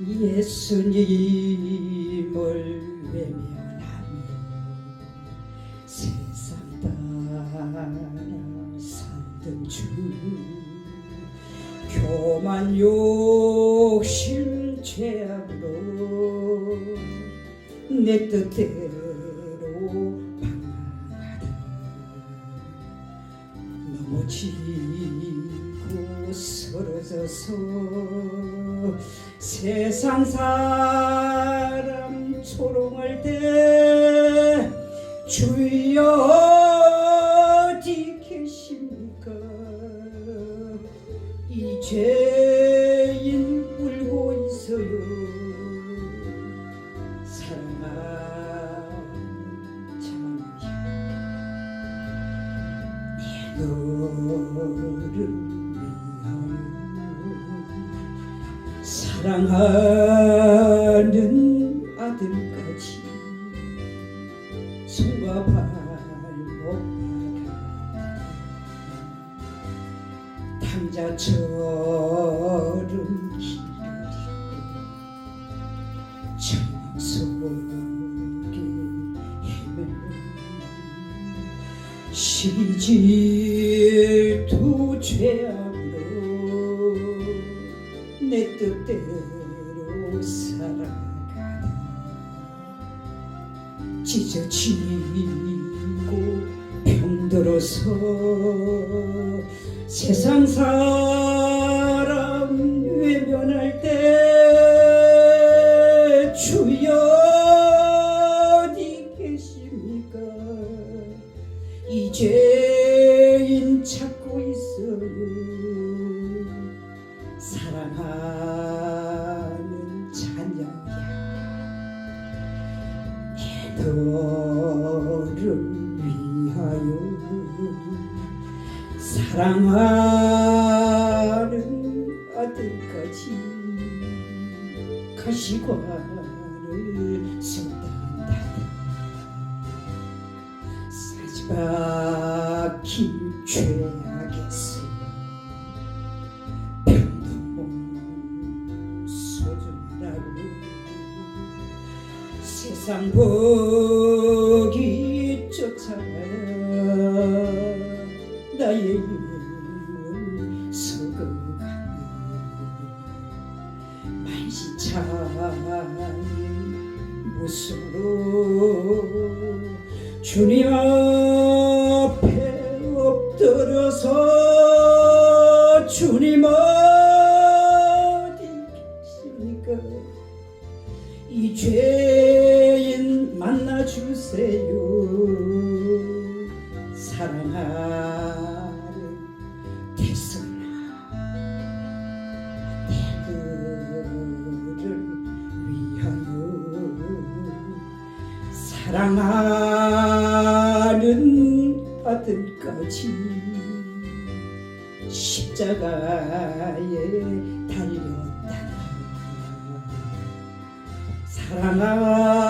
예수님을 외면하며 세상 따라 살던 중 교만 욕심 죄악으로 내 뜻대로 방황하다. 넘어지고 쓰러져서 세상 사람 조롱할 때 주여 어디 계십니까? 이 죄인 울고 있어요. 사랑한 자녀 너를 사랑하는 아들까지 손과 발목 당자처럼 천막 속에 헤매는 시질투 죄악 살아가다 찢어지고 병들어서 세상 사람 외면할 때 주여 어디 계십니까? 이죄 너를 위하여 사랑하는 아들까지 가시관을 쏟단다. 사지박힌 죄악 세상 복이 쫓아가 나의 영을 서거하니 만시창 모습으로 주님 앞에 엎드려서 주님 어디 계십니까? 이 죄인 만나주세요. 사랑하는 내 그를 위하여 사랑하는 아들까지 십자가에 달렸다 사랑하는